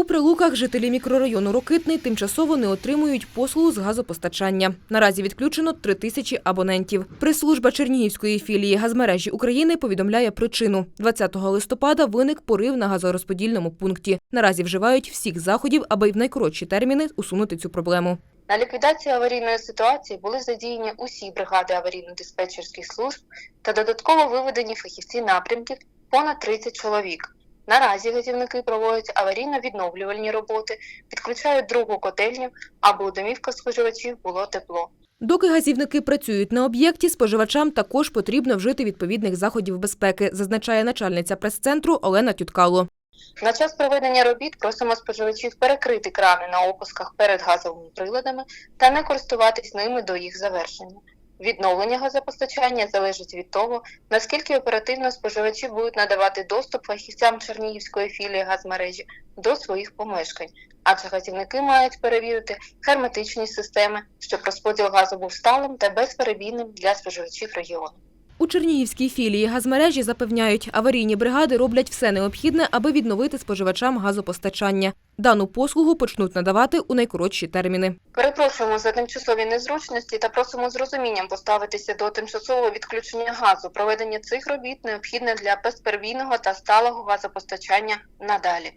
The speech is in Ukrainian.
У прилуках жителі мікрорайону Рокитний тимчасово не отримують послугу з газопостачання. Наразі відключено три тисячі абонентів. Прес-служба Чернігівської філії газмережі України повідомляє причину. 20 листопада виник порив на газорозподільному пункті. Наразі вживають всіх заходів, аби в найкоротші терміни усунути цю проблему. На ліквідацію аварійної ситуації були задіяні усі бригади аварійно-диспетчерських служб та додатково виведені фахівці напрямків понад 30 чоловік. Наразі газівники проводять аварійно-відновлювальні роботи, підключають другу котельню, аби у домівках споживачів було тепло. Доки газівники працюють на об'єкті, споживачам також потрібно вжити відповідних заходів безпеки, зазначає начальниця прес-центру Олена Тюткало. На час проведення робіт просимо споживачів перекрити крани на опусках перед газовими приладами та не користуватись ними до їх завершення. Відновлення газопостачання залежить від того, наскільки оперативно споживачі будуть надавати доступ фахівцям Чернігівської філії газмережі до своїх помешкань, адже газівники мають перевірити герметичні системи, щоб розподіл газу був сталим та безперебійним для споживачів регіону. У Чернігівській філії газмережі запевняють, аварійні бригади роблять все необхідне, аби відновити споживачам газопостачання. Дану послугу почнуть надавати у найкоротші терміни. Перепрошуємо за тимчасові незручності та просимо з розумінням поставитися до тимчасового відключення газу. Проведення цих робіт необхідне для безпервійного та сталого газопостачання надалі.